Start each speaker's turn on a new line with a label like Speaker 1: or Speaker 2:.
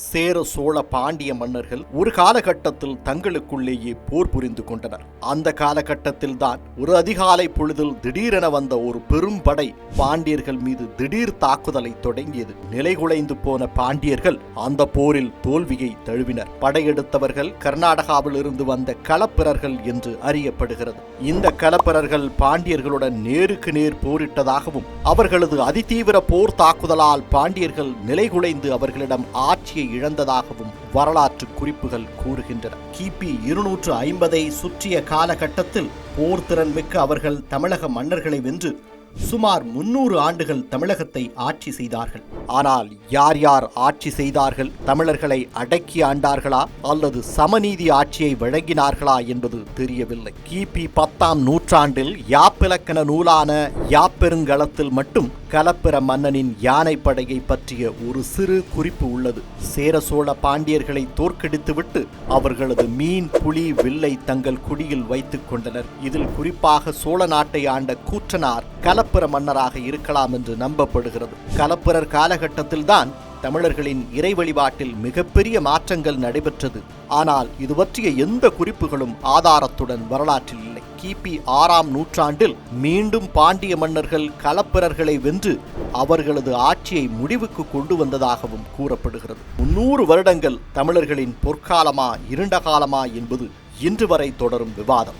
Speaker 1: சேர சோழ பாண்டிய மன்னர்கள் ஒரு காலகட்டத்தில் தங்களுக்குள்ளேயே போர் புரிந்து கொண்டனர். அந்த காலகட்டத்தில் தான் ஒரு அதிகாலை பொழுதில் திடீரென வந்த ஒரு பெரும் படை பாண்டியர்கள் மீது திடீர் தாக்குதலை தொடங்கியது. நிலைகுலைந்து போன பாண்டியர்கள் அந்த போரில் தோல்வியை தழுவினர். படையெடுத்தவர்கள் கர்நாடகாவில் இருந்து வந்த களப்பிரர்கள் என்று அறியப்படுகிறது. இந்த களப்பிரர்கள் பாண்டியர்களுடன் நேருக்கு நேர் போரிட்டதாகவும் அவர்களது அதிதீவிர போர் தாக்குதலால் பாண்டியர்கள் நிலைகுலைந்து அவர்களிடம் ஆட்சியை இழந்ததாகவும் வரலாற்று குறிப்புகள் கூறுகின்றன. கிபி இருநூற்று ஐம்பதை சுற்றிய காலகட்டத்தில் போர் திறன் மிக்க அவர்கள் தமிழக மன்னர்களை வென்று சுமார் முன்னூறு ஆண்டுகள் தமிழகத்தை ஆட்சி செய்தார்கள். ஆனால் யார் யார் ஆட்சி செய்தார்கள் தமிழர்களை அடக்கி ஆண்டார்களா அல்லது சமநீதி ஆட்சியை வழங்கினார்களா என்பது தெரியவில்லை. கிபி பத்தாம் நூற்றாண்டில் யாப்பிலக்கண நூலான யாப்பெருங்களத்தில் மட்டும் கலப்பிர மன்னனின் யானைப்படையை பற்றிய ஒரு சிறு குறிப்பு உள்ளது. சேர சோழ பாண்டியர்களை தோற்கடித்துவிட்டு அவர்களது மீன் புலி வில்லை தங்கள் குடியில் வைத்துக் கொண்டனர். இதில் குறிப்பாக சோழ நாட்டை ஆண்ட கூற்றனார் கலப்பிர மன்னராக இருக்கலாம் என்று நம்பப்படுகிறது. கலப்பிரர் காலகட்டத்தில்தான் தமிழர்களின் இறை வழிபாட்டில் மிகப்பெரிய மாற்றங்கள் நடைபெற்றது. ஆனால் இது பற்றிய எந்த குறிப்புகளும் ஆதாரத்துடன் வரலாற்றில் இல்லை. கிபி ஆறாம் நூற்றாண்டில் மீண்டும் பாண்டிய மன்னர்கள் களப்பிரர்களை வென்று அவர்களது ஆட்சியை முடிவுக்கு கொண்டு வந்ததாகவும் கூறப்படுகிறது. முன்னூறு வருடங்கள் தமிழர்களின் பொற்காலமா இருண்ட காலமா என்பது இன்று வரை தொடரும் விவாதம்.